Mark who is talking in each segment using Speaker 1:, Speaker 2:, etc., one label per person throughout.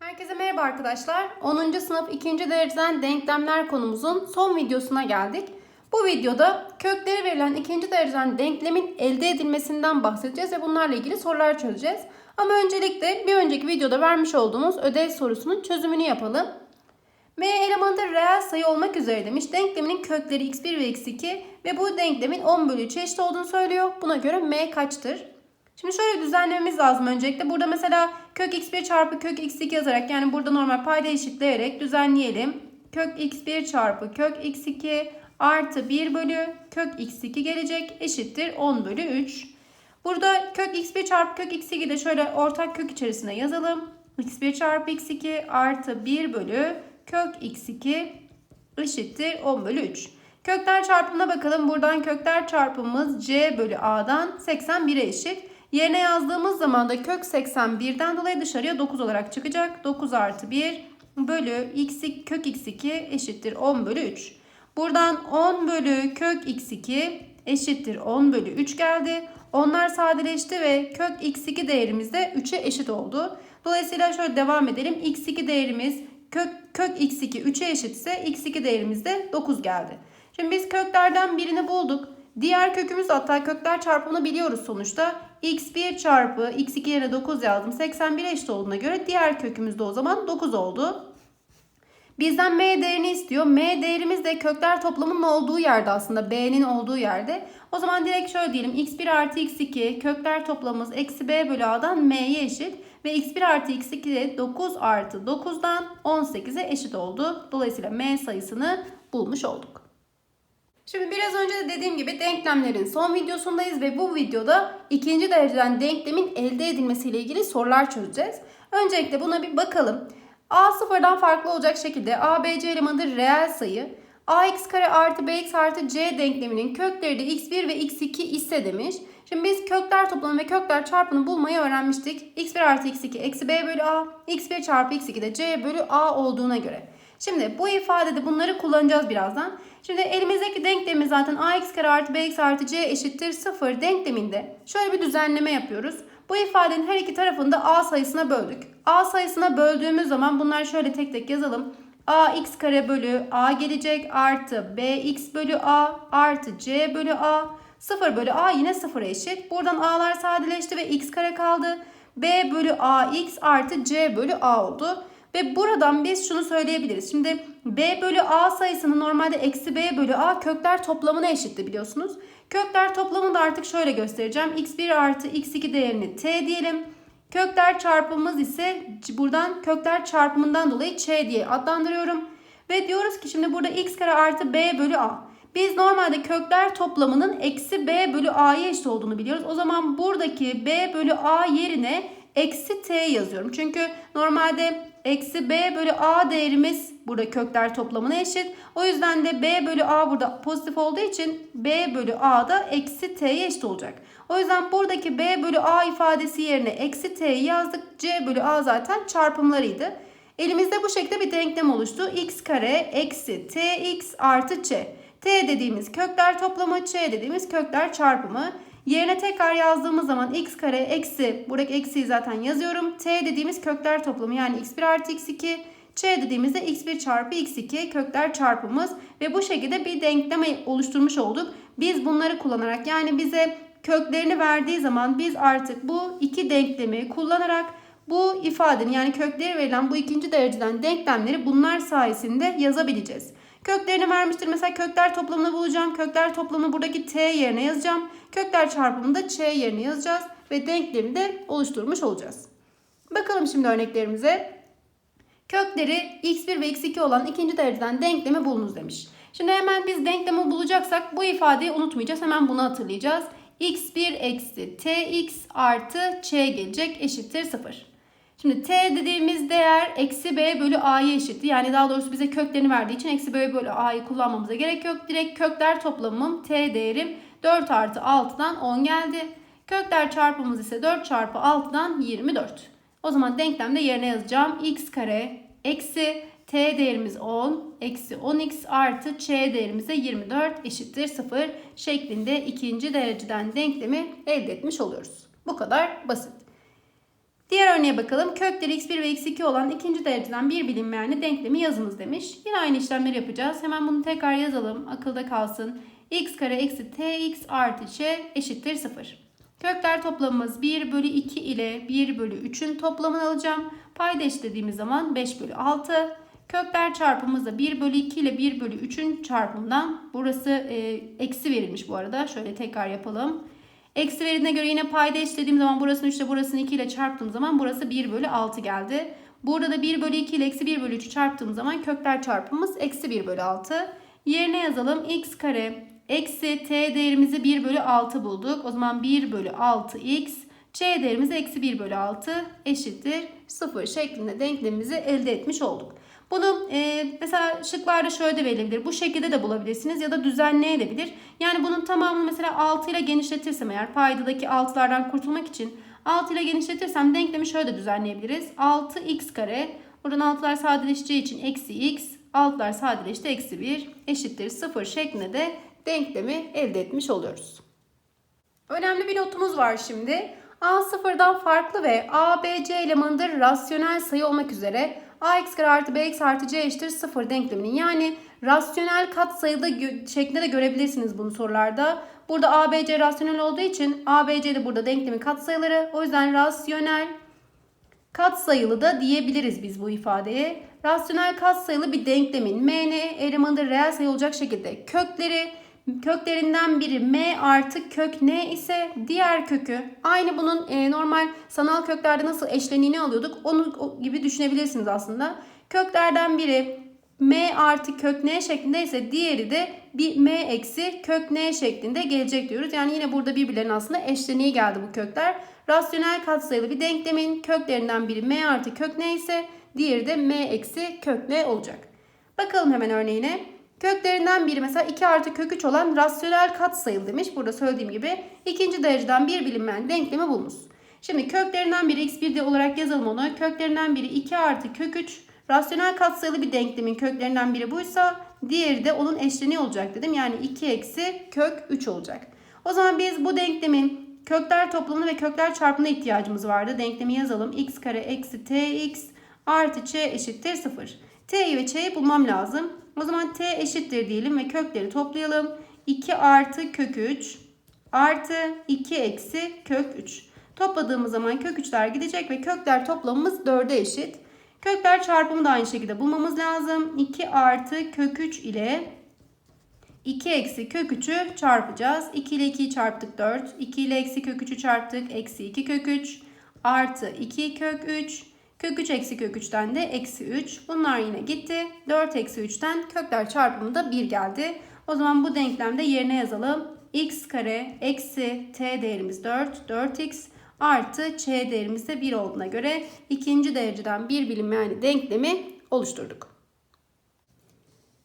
Speaker 1: Herkese merhaba arkadaşlar. 10. sınıf 2. dereceden denklemler konumuzun son videosuna geldik. Bu videoda kökleri verilen 2. dereceden denklemin elde edilmesinden bahsedeceğiz ve bunlarla ilgili sorular çözeceğiz. Ama öncelikle bir önceki videoda vermiş olduğumuz ödev sorusunun çözümünü yapalım. M elemanı reel sayı olmak üzere demiş. Denkleminin kökleri x1 ve x2 ve bu denklemin 10 bölü 3 eşit olduğunu söylüyor. Buna göre m kaçtır? Şimdi şöyle düzenlememiz lazım öncelikle. Burada mesela kök x1 çarpı kök x2 yazarak yani burada normal payda eşitleyerek düzenleyelim. Kök x1 çarpı kök x2 artı 1 bölü kök x2 gelecek eşittir 10 bölü 3. Burada kök x1 çarpı kök x2 de şöyle ortak kök içerisine yazalım. x1 çarpı x2 artı 1 bölü kök x2 eşittir 10 bölü 3. Kökler çarpımına bakalım. Buradan kökler çarpımımız c bölü a'dan 81'e eşit. Yerine yazdığımız zaman da kök 81'den dolayı dışarıya 9 olarak çıkacak. 9 artı 1 bölü x, kök x2 eşittir 10 bölü 3. Buradan 10 bölü kök x2 eşittir 10 bölü 3 geldi. Onlar sadeleşti ve kök x2 değerimiz de 3'e eşit oldu. Dolayısıyla şöyle devam edelim. x2 değerimiz kök, kök x2 3'e eşitse x2 değerimiz de 9 geldi. Şimdi biz köklerden birini bulduk. Diğer kökümüz hatta kökler çarpımını biliyoruz sonuçta. X1 çarpı x2 yerine 9 yazdım. 81 eşit olduğuna göre diğer kökümüz de o zaman 9 oldu. Bizden m değerini istiyor. m değerimiz de kökler toplamının olduğu yerde aslında. b'nin olduğu yerde. O zaman direkt şöyle diyelim. x1 artı x2 kökler toplamımız eksi b bölü a'dan m'ye eşit. Ve x1 artı x2 de 9 artı 9'dan 18'e eşit oldu. Dolayısıyla m sayısını bulmuş olduk. Şimdi biraz önce de dediğim gibi denklemlerin son videosundayız ve bu videoda ikinci dereceden denklemin elde edilmesiyle ilgili sorular çözeceğiz. Öncelikle buna bir bakalım. A sıfırdan farklı olacak şekilde A, B, C elemanıdır reel sayı. ax kare artı bx artı c denkleminin kökleri de x1 ve x2 ise demiş. Şimdi biz kökler toplamı ve kökler çarpımını bulmayı öğrenmiştik. x1 artı x2 eksi b bölü a, x1 çarpı x2 de c bölü a olduğuna göre. Şimdi bu ifadede bunları kullanacağız birazdan. Şimdi elimizdeki denklemi zaten ax kare artı bx artı c eşittir 0 denkleminde şöyle bir düzenleme yapıyoruz. Bu ifadenin her iki tarafını da a sayısına böldük. a sayısına böldüğümüz zaman bunları şöyle tek tek yazalım. ax kare bölü a gelecek artı bx bölü a artı c bölü a 0 bölü a yine 0'a eşit. Buradan a'lar sadeleşti ve x kare kaldı. b bölü ax artı c bölü a oldu. Ve buradan biz şunu söyleyebiliriz. Şimdi b bölü a sayısının normalde eksi b bölü a kökler toplamına eşitti biliyorsunuz. Kökler toplamını da artık şöyle göstereceğim. x1 artı x2 değerini t diyelim. Kökler çarpımımız ise buradan kökler çarpımından dolayı ç diye adlandırıyorum. Ve diyoruz ki şimdi burada x kare artı b bölü a. Biz normalde kökler toplamının eksi b bölü a'ya eşit olduğunu biliyoruz. O zaman buradaki b bölü a yerine eksi t yazıyorum. Çünkü normalde eksi b bölü a değerimiz burada kökler toplamına eşit. O yüzden de b bölü a burada pozitif olduğu için b bölü a da eksi t'ye eşit olacak. O yüzden buradaki b bölü a ifadesi yerine eksi t'yi yazdık. c bölü a zaten çarpımlarıydı. Elimizde bu şekilde bir denklem oluştu. x kare eksi tx artı ç. t dediğimiz kökler toplamı, ç dediğimiz kökler çarpımı. Yerine tekrar yazdığımız zaman x kare eksi, buradaki eksiyi zaten yazıyorum. t dediğimiz kökler toplamı yani x1 artı x2. ç dediğimizde x1 çarpı x2 kökler çarpımız. Ve bu şekilde bir denklem oluşturmuş olduk. Biz bunları kullanarak yani bize köklerini verdiği zaman biz artık bu iki denklemi kullanarak bu ifadenin yani kökleri verilen bu ikinci dereceden denklemleri bunlar sayesinde yazabileceğiz. Köklerini vermiştir. Mesela kökler toplamını bulacağım. Kökler toplamını buradaki t yerine yazacağım. Kökler çarpımını da ç yerine yazacağız. Ve denklemi de oluşturmuş olacağız. Bakalım şimdi örneklerimize. Kökleri x1 ve x2 olan ikinci dereceden denklemi bulunuz demiş. Şimdi hemen biz denklemi bulacaksak bu ifadeyi unutmayacağız. Hemen bunu hatırlayacağız. x1 eksi tx artı ç gelecek eşittir 0. Şimdi t dediğimiz değer eksi b bölü a'ya eşitti. Yani daha doğrusu bize köklerini verdiği için eksi b bölü a'yı kullanmamıza gerek yok. Direkt kökler toplamım t değerim 4 artı 6'dan 10 geldi. Kökler çarpımımız ise 4 çarpı 6'dan 24. O zaman denklemde yerine yazacağım. x kare eksi t değerimiz 10 eksi 10x artı ç değerimiz de 24 eşittir 0 şeklinde ikinci dereceden denklemi elde etmiş oluyoruz. Bu kadar basit. Diğer örneğe bakalım. Kökleri x1 ve x2 olan ikinci dereceden bir bilinmeyenli denklemi yazınız demiş. Yine aynı işlemleri yapacağız. Hemen bunu tekrar yazalım. Akılda kalsın. x kare eksi tx artı ç eşittir 0. Kökler toplamımız 1 bölü 2 ile 1 bölü 3'ün toplamını alacağım. Payda eşitlediğimiz zaman 5 bölü 6. Kökler çarpımımız da 1 bölü 2 ile 1 bölü 3'ün çarpımından. Burası e, eksi verilmiş bu arada. Şöyle tekrar yapalım. Eksi verildiğine göre yine payda eşitlediğim zaman burasını 3 ile burasını 2 ile çarptığım zaman burası 1 bölü 6 geldi. Burada da 1 bölü 2 ile eksi 1 bölü 3'ü çarptığım zaman kökler çarpımımız eksi 1 bölü 6. Yerine yazalım x kare eksi t değerimizi 1 bölü 6 bulduk. O zaman 1 bölü 6x c değerimiz eksi 1 bölü 6 eşittir 0 şeklinde denklemimizi elde etmiş olduk. Bunu e, mesela şıklarda şöyle de verilebilir. Bu şekilde de bulabilirsiniz ya da düzenleyebilir. Yani bunun tamamını mesela 6 ile genişletirsem eğer paydadaki 6'lardan kurtulmak için 6 ile genişletirsem denklemi şöyle de düzenleyebiliriz. 6x kare buradan 6'lar sadeleşeceği için eksi x 6'lar sadeleşti eksi 1 eşittir 0 şeklinde de denklemi elde etmiş oluyoruz. Önemli bir notumuz var şimdi. A sıfırdan farklı ve A, B, C elemanıdır rasyonel sayı olmak üzere ax kare artı bx artı c eşittir 0 denkleminin yani rasyonel katsayıda şeklinde de görebilirsiniz bunu sorularda. Burada a, b, c rasyonel olduğu için a, b, c de burada denklemin katsayıları. O yüzden rasyonel katsayılı da diyebiliriz biz bu ifadeye. Rasyonel katsayılı bir denklemin m, n elemanı reel sayı olacak şekilde kökleri köklerinden biri m artı kök n ise diğer kökü aynı bunun e, normal sanal köklerde nasıl eşleniğini alıyorduk onu gibi düşünebilirsiniz aslında. Köklerden biri m artı kök n şeklinde ise diğeri de bir m eksi kök n şeklinde gelecek diyoruz. Yani yine burada birbirlerinin aslında eşleniği geldi bu kökler. Rasyonel katsayılı bir denklemin köklerinden biri m artı kök n ise diğeri de m eksi kök n olacak. Bakalım hemen örneğine. Köklerinden biri mesela 2 artı kök 3 olan rasyonel katsayılı demiş. Burada söylediğim gibi ikinci dereceden bir bilinmeyen denklemi bulunuz. Şimdi köklerinden biri x1 olarak yazalım onu. Köklerinden biri 2 artı kök 3. Rasyonel katsayılı bir denklemin köklerinden biri buysa diğeri de onun eşleniği olacak dedim. Yani 2 eksi kök 3 olacak. O zaman biz bu denklemin kökler toplamını ve kökler çarpımına ihtiyacımız vardı. Denklemi yazalım. x kare eksi tx artı ç eşittir 0. t'yi ve ç'yi bulmam lazım. O zaman t eşittir diyelim ve kökleri toplayalım. 2 artı kök 3 artı 2 eksi kök 3. Topladığımız zaman kök 3'ler gidecek ve kökler toplamımız 4'e eşit. Kökler çarpımı da aynı şekilde bulmamız lazım. 2 artı kök 3 ile 2 eksi kök 3'ü çarpacağız. 2 ile 2'yi çarptık 4. 2 ile eksi kök 3'ü çarptık. Eksi 2 kök 3 artı 2 kök 3 Kök 3 eksi kök 3'ten de eksi 3. Bunlar yine gitti. 4 eksi 3'ten kökler çarpımı da 1 geldi. O zaman bu denklemde yerine yazalım. x kare eksi t değerimiz 4. 4x artı ç değerimiz de 1 olduğuna göre ikinci dereceden bir bilinmeyen denklemi oluşturduk.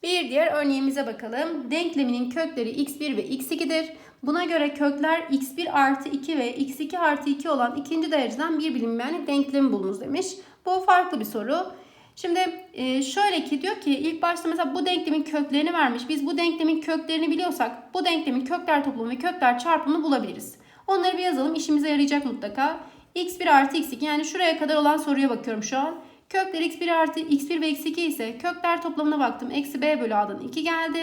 Speaker 1: Bir diğer örneğimize bakalım. Denkleminin kökleri x1 ve x2'dir. Buna göre kökler x1 artı 2 ve x2 artı 2 olan ikinci dereceden bir bilinmeyen denklemi bulunuz demiş. Bu farklı bir soru. Şimdi e, şöyle ki diyor ki ilk başta mesela bu denklemin köklerini vermiş. Biz bu denklemin köklerini biliyorsak bu denklemin kökler toplamı ve kökler çarpımını bulabiliriz. Onları bir yazalım işimize yarayacak mutlaka. x1 artı x2 yani şuraya kadar olan soruya bakıyorum şu an. Kökler x1 artı x1 ve x2 ise kökler toplamına baktım. Eksi b bölü a'dan 2 geldi.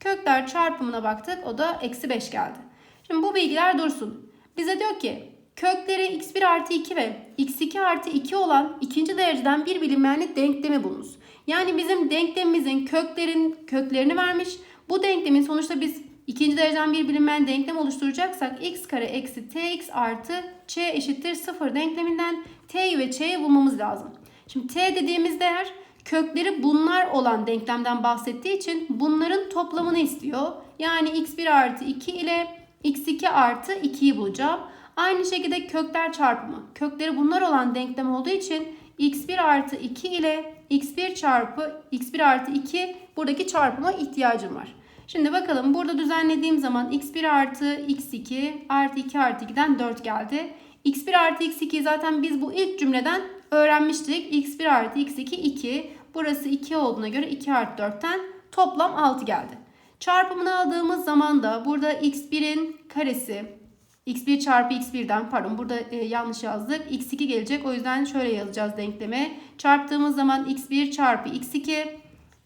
Speaker 1: Kökler çarpımına baktık o da eksi 5 geldi. Şimdi bu bilgiler dursun. Bize diyor ki kökleri x1 artı 2 ve x2 artı 2 olan ikinci dereceden bir bilinmeyenli denklemi bulunuz. Yani bizim denklemimizin köklerin köklerini vermiş. Bu denklemin sonuçta biz ikinci dereceden bir bilinmeyen denklem oluşturacaksak x kare eksi tx artı ç eşittir 0 denkleminden t'yi ve ç'yi bulmamız lazım. Şimdi t dediğimiz değer kökleri bunlar olan denklemden bahsettiği için bunların toplamını istiyor. Yani x1 artı 2 ile x2 artı 2'yi bulacağım. Aynı şekilde kökler çarpımı. Kökleri bunlar olan denklem olduğu için x1 artı 2 ile x1 çarpı x1 artı 2 buradaki çarpıma ihtiyacım var. Şimdi bakalım burada düzenlediğim zaman x1 artı x2 artı 2 artı 2'den 4 geldi. x1 artı x2 zaten biz bu ilk cümleden öğrenmiştik. x1 artı x2 2. Burası 2 olduğuna göre 2 artı 4'ten toplam 6 geldi. Çarpımını aldığımız zaman da burada x1'in karesi x1 çarpı x1'den pardon burada e, yanlış yazdık. x2 gelecek. O yüzden şöyle yazacağız denkleme. Çarptığımız zaman x1 çarpı x2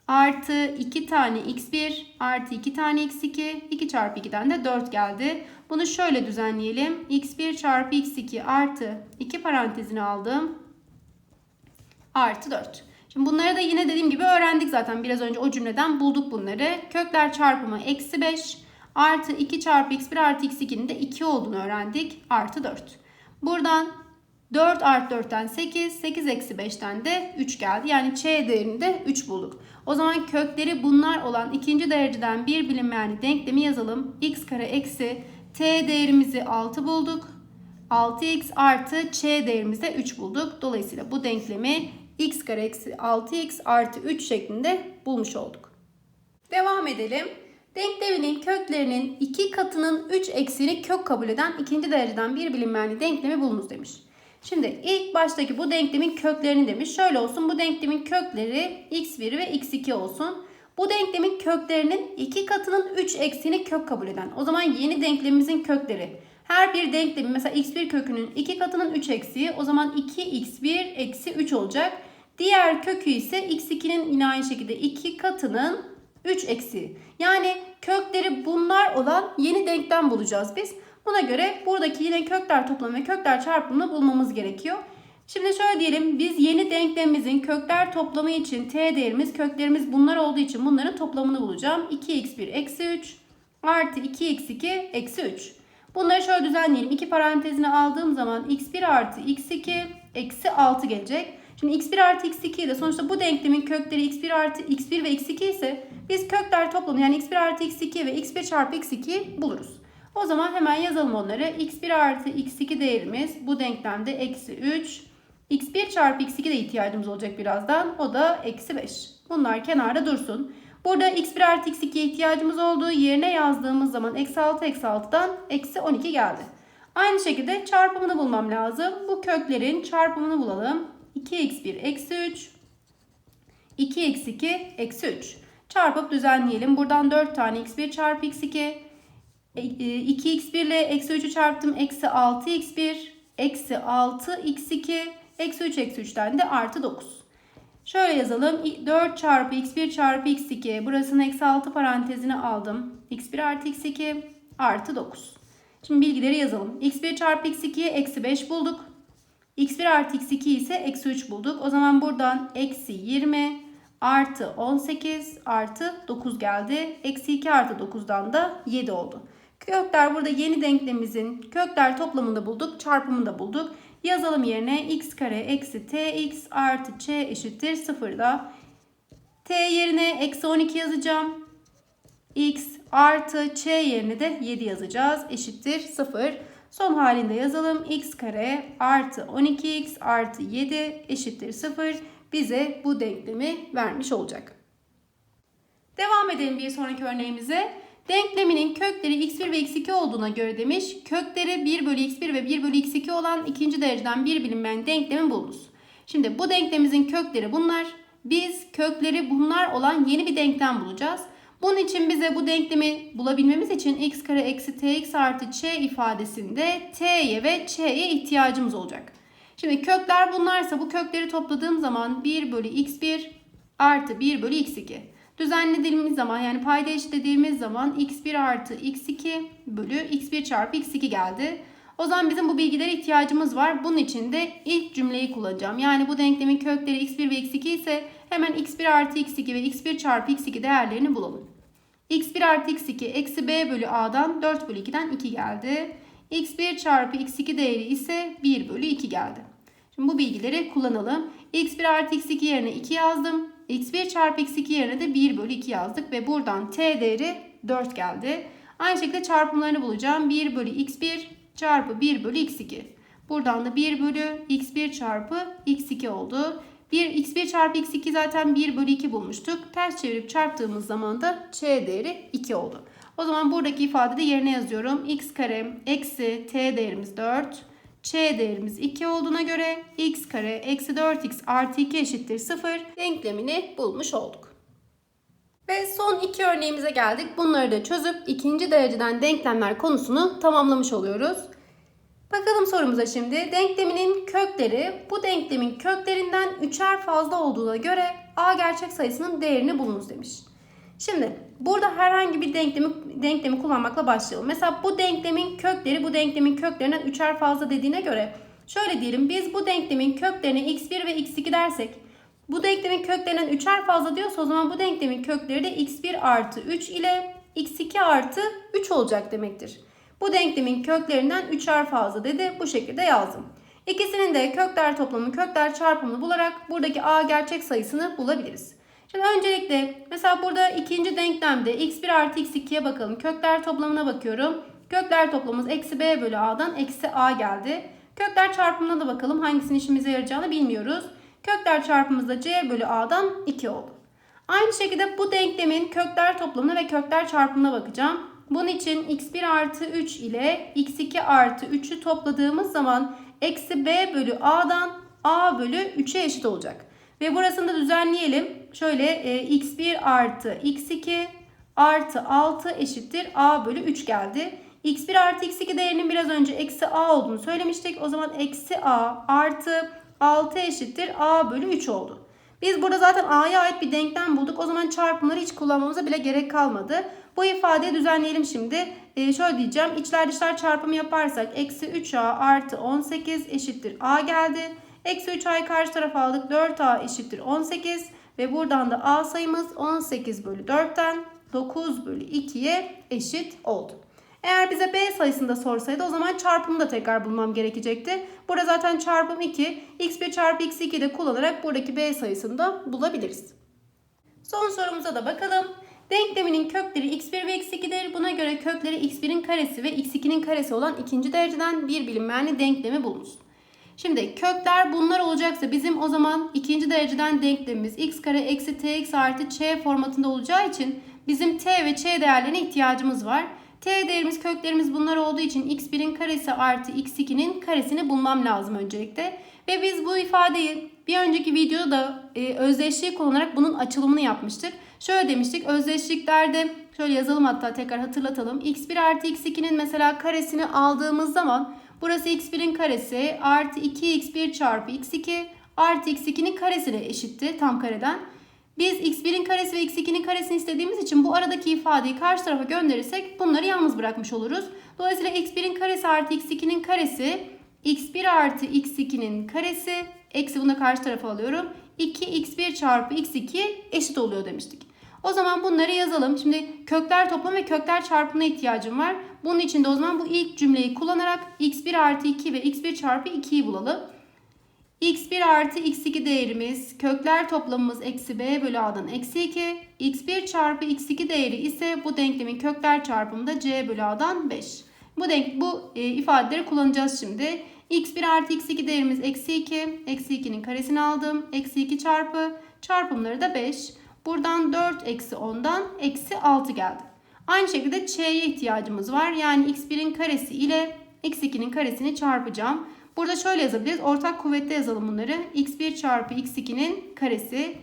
Speaker 1: artı 2 tane x1 artı 2 tane x2 2 çarpı 2'den de 4 geldi. Bunu şöyle düzenleyelim. x1 çarpı x2 artı 2 parantezini aldım. Artı 4. Şimdi bunları da yine dediğim gibi öğrendik zaten. Biraz önce o cümleden bulduk bunları. Kökler çarpımı eksi 5 artı 2 çarpı x1 artı x2'nin de 2 olduğunu öğrendik. Artı 4. Buradan 4 artı 4'ten 8, 8 eksi 5'ten de 3 geldi. Yani ç değerini de 3 bulduk. O zaman kökleri bunlar olan ikinci dereceden bir bilinmeyen denklemi yazalım. x kare eksi t değerimizi 6 bulduk. 6x artı ç değerimizde 3 bulduk. Dolayısıyla bu denklemi x kare eksi 6x artı 3 şeklinde bulmuş olduk. Devam edelim. Denkleminin köklerinin 2 katının 3 eksiğini kök kabul eden ikinci dereceden bir bilinmeyenli denklemi bulunuz demiş. Şimdi ilk baştaki bu denklemin köklerini demiş. Şöyle olsun bu denklemin kökleri x1 ve x2 olsun. Bu denklemin köklerinin 2 katının 3 eksiğini kök kabul eden. O zaman yeni denklemimizin kökleri. Her bir denklemin mesela x1 kökünün 2 katının 3 eksiği o zaman 2x1 eksi 3 olacak. Diğer kökü ise x2'nin yine aynı şekilde 2 katının 3 eksiği. Yani kökleri bunlar olan yeni denklem bulacağız biz. Buna göre buradaki yine kökler toplamı ve kökler çarpımını bulmamız gerekiyor. Şimdi şöyle diyelim biz yeni denklemimizin kökler toplamı için t değerimiz köklerimiz bunlar olduğu için bunların toplamını bulacağım. 2x1 eksi 3 artı 2x2 eksi 3. Bunları şöyle düzenleyelim. İki parantezine aldığım zaman x1 artı x2 eksi 6 gelecek. Şimdi x1 artı x2 de sonuçta bu denklemin kökleri x1 artı x1 ve x2 ise biz kökler toplamı yani x1 artı x2 ve x1 çarpı x2 buluruz. O zaman hemen yazalım onları. x1 artı x2 değerimiz bu denklemde eksi 3. x1 çarpı x2 de ihtiyacımız olacak birazdan. O da eksi 5. Bunlar kenarda dursun. Burada x1 artı x2'ye ihtiyacımız olduğu yerine yazdığımız zaman eksi 6 eksi 6'dan eksi 12 geldi. Aynı şekilde çarpımını bulmam lazım. Bu köklerin çarpımını bulalım. 2x1 eksi 3. 2x2 eksi 3. Çarpıp düzenleyelim. Buradan 4 tane x1 çarpı x2. 2x1 ile eksi 3'ü çarptım. Eksi 6x1. Eksi 6x2. Eksi 3 eksi 3'ten de artı 9. Şöyle yazalım. 4 çarpı x1 çarpı x2. Burasının eksi 6 parantezini aldım. x1 artı x2 artı 9. Şimdi bilgileri yazalım. x1 çarpı x2'ye eksi 5 bulduk. x1 artı x2 ise eksi 3 bulduk. O zaman buradan eksi 20 artı 18 artı 9 geldi. Eksi 2 artı 9'dan da 7 oldu. Kökler burada yeni denklemimizin kökler toplamını bulduk. Çarpımını da bulduk. Yazalım yerine x kare eksi tx artı ç eşittir 0'da. t yerine eksi 12 yazacağım. x artı ç yerine de 7 yazacağız. Eşittir 0. Son halinde yazalım. x kare artı 12x artı 7 eşittir 0. Bize bu denklemi vermiş olacak. Devam edelim bir sonraki örneğimize. Denkleminin kökleri x1 ve x2 olduğuna göre demiş. Kökleri 1 bölü x1 ve 1 bölü x2 olan ikinci dereceden bir bilinmeyen denklemin bulunuz. Şimdi bu denklemimizin kökleri bunlar. Biz kökleri bunlar olan yeni bir denklem bulacağız. Bunun için bize bu denklemi bulabilmemiz için x kare eksi tx artı ç ifadesinde t'ye ve ç'ye ihtiyacımız olacak. Şimdi kökler bunlarsa bu kökleri topladığım zaman 1 bölü x1 artı 1 bölü x2. Düzenlediğimiz zaman yani payda eşitlediğimiz zaman x1 artı x2 bölü x1 çarpı x2 geldi. O zaman bizim bu bilgilere ihtiyacımız var. Bunun için de ilk cümleyi kullanacağım. Yani bu denklemin kökleri x1 ve x2 ise hemen x1 artı x2 ve x1 çarpı x2 değerlerini bulalım. x1 artı x2 eksi b bölü a'dan 4 bölü 2'den 2 geldi. x1 çarpı x2 değeri ise 1 bölü 2 geldi. Şimdi bu bilgileri kullanalım. x1 artı x2 yerine 2 yazdım. X1 çarpı x2 yerine de 1 bölü 2 yazdık ve buradan t değeri 4 geldi. Aynı şekilde çarpımlarını bulacağım. 1 bölü x1 çarpı 1 bölü x2. Buradan da 1 bölü x1 çarpı x2 oldu. 1 x1 çarpı x2 zaten 1 bölü 2 bulmuştuk. Ters çevirip çarptığımız zaman da ç değeri 2 oldu. O zaman buradaki ifadede yerine yazıyorum. x kare eksi t değerimiz 4. Ç değerimiz 2 olduğuna göre x kare eksi 4x artı 2 eşittir 0 denklemini bulmuş olduk. Ve son iki örneğimize geldik. Bunları da çözüp ikinci dereceden denklemler konusunu tamamlamış oluyoruz. Bakalım sorumuza şimdi. Denkleminin kökleri bu denklemin köklerinden üçer fazla olduğuna göre a gerçek sayısının değerini bulunuz demiş. Şimdi burada herhangi bir denklemi, denklemi kullanmakla başlayalım. Mesela bu denklemin kökleri bu denklemin köklerinden üçer fazla dediğine göre şöyle diyelim biz bu denklemin köklerine x1 ve x2 dersek bu denklemin köklerinden üçer fazla diyorsa o zaman bu denklemin kökleri de x1 artı 3 ile x2 artı 3 olacak demektir. Bu denklemin köklerinden üçer fazla dedi. Bu şekilde yazdım. İkisinin de kökler toplamı, kökler çarpımını bularak buradaki a gerçek sayısını bulabiliriz. Şimdi öncelikle mesela burada ikinci denklemde x1 artı x2'ye bakalım. Kökler toplamına bakıyorum. Kökler toplamımız eksi b bölü a'dan eksi a geldi. Kökler çarpımına da bakalım. Hangisinin işimize yarayacağını bilmiyoruz. Kökler çarpımımızda c bölü a'dan 2 oldu. Aynı şekilde bu denklemin kökler toplamına ve kökler çarpımına bakacağım. Bunun için x1 artı 3 ile x2 artı 3'ü topladığımız zaman eksi b bölü a'dan a bölü 3'e eşit olacak. Ve burasını da düzenleyelim. Şöyle e, x1 artı x2 artı 6 eşittir a bölü 3 geldi. x1 artı x2 değerinin biraz önce eksi a olduğunu söylemiştik. O zaman eksi a artı 6 eşittir a bölü 3 oldu. Biz burada zaten a'ya ait bir denklem bulduk. O zaman çarpımları hiç kullanmamıza bile gerek kalmadı. Bu ifadeyi düzenleyelim şimdi. Ee, şöyle diyeceğim. İçler dışlar çarpımı yaparsak eksi 3a artı 18 eşittir a geldi. Eksi 3a'yı karşı tarafa aldık. 4a eşittir 18. Ve buradan da a sayımız 18 bölü 4'ten 9 bölü 2'ye eşit oldu. Eğer bize b sayısını da sorsaydı o zaman çarpımı da tekrar bulmam gerekecekti. Burada zaten çarpım 2. x1 çarpı x2 de kullanarak buradaki b sayısını da bulabiliriz. Son sorumuza da bakalım. Denkleminin kökleri x1 ve x2'dir. Buna göre kökleri x1'in karesi ve x2'nin karesi olan ikinci dereceden bir bilinmeyenli denklemi bulunuz. Şimdi kökler bunlar olacaksa bizim o zaman ikinci dereceden denklemimiz x kare eksi tx artı ç formatında olacağı için bizim t ve ç değerlerine ihtiyacımız var. t değerimiz köklerimiz bunlar olduğu için x1'in karesi artı x2'nin karesini bulmam lazım öncelikle. Ve biz bu ifadeyi bir önceki videoda da e, özdeşliği kullanarak bunun açılımını yapmıştık. Şöyle demiştik özdeşliklerde şöyle yazalım hatta tekrar hatırlatalım. x1 artı x2'nin mesela karesini aldığımız zaman burası x1'in karesi artı 2x1 çarpı x2 artı x2'nin karesine eşitti tam kareden. Biz x1'in karesi ve x2'nin karesini istediğimiz için bu aradaki ifadeyi karşı tarafa gönderirsek bunları yalnız bırakmış oluruz. Dolayısıyla x1'in karesi artı x2'nin karesi x1 artı x2'nin karesi eksi bunu karşı tarafa alıyorum. 2x1 çarpı x2 eşit oluyor demiştik. O zaman bunları yazalım. Şimdi kökler toplamı ve kökler çarpımına ihtiyacım var. Bunun için de o zaman bu ilk cümleyi kullanarak x1 artı 2 ve x1 çarpı 2'yi bulalım. x1 artı x2 değerimiz kökler toplamımız eksi b bölü a'dan eksi 2. x1 çarpı x2 değeri ise bu denklemin kökler çarpımı da c bölü a'dan 5. Bu, denk, bu e, ifadeleri kullanacağız şimdi. x1 artı x2 değerimiz eksi 2. Eksi 2'nin karesini aldım. Eksi 2 çarpı çarpımları da 5. Buradan 4 eksi 10'dan eksi 6 geldi. Aynı şekilde ç'ye ihtiyacımız var. Yani x1'in karesi ile x2'nin karesini çarpacağım. Burada şöyle yazabiliriz. Ortak kuvvette yazalım bunları. x1 çarpı x2'nin karesi.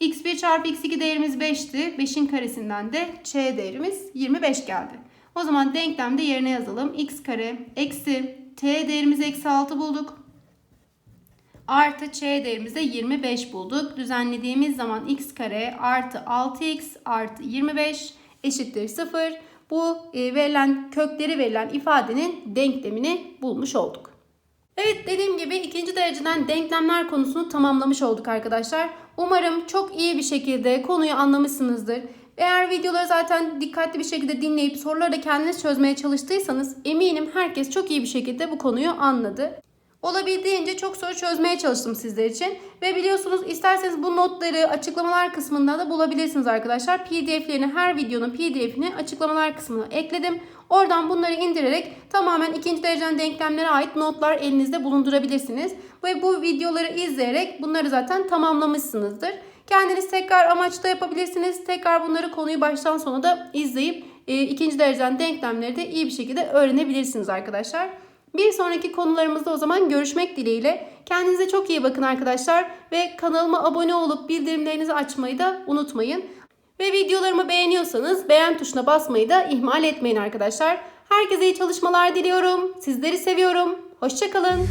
Speaker 1: x1 çarpı x2 değerimiz 5'ti. 5'in karesinden de ç değerimiz 25 geldi. O zaman denklemde yerine yazalım. x kare eksi t değerimizi eksi 6 bulduk. Artı ç değerimizde 25 bulduk. Düzenlediğimiz zaman x kare artı 6x artı 25 eşittir 0. Bu e, verilen kökleri verilen ifadenin denklemini bulmuş olduk. Evet dediğim gibi ikinci dereceden denklemler konusunu tamamlamış olduk arkadaşlar. Umarım çok iyi bir şekilde konuyu anlamışsınızdır. Eğer videoları zaten dikkatli bir şekilde dinleyip soruları da kendiniz çözmeye çalıştıysanız eminim herkes çok iyi bir şekilde bu konuyu anladı. Olabildiğince çok soru çözmeye çalıştım sizler için. Ve biliyorsunuz isterseniz bu notları açıklamalar kısmında da bulabilirsiniz arkadaşlar. PDF'lerini her videonun PDF'ini açıklamalar kısmına ekledim. Oradan bunları indirerek tamamen ikinci dereceden denklemlere ait notlar elinizde bulundurabilirsiniz. Ve bu videoları izleyerek bunları zaten tamamlamışsınızdır. Kendiniz tekrar amaçta yapabilirsiniz. Tekrar bunları konuyu baştan sona da izleyip e, ikinci dereceden denklemleri de iyi bir şekilde öğrenebilirsiniz arkadaşlar. Bir sonraki konularımızda o zaman görüşmek dileğiyle. Kendinize çok iyi bakın arkadaşlar ve kanalıma abone olup bildirimlerinizi açmayı da unutmayın. Ve videolarımı beğeniyorsanız beğen tuşuna basmayı da ihmal etmeyin arkadaşlar. Herkese iyi çalışmalar diliyorum. Sizleri seviyorum. Hoşçakalın.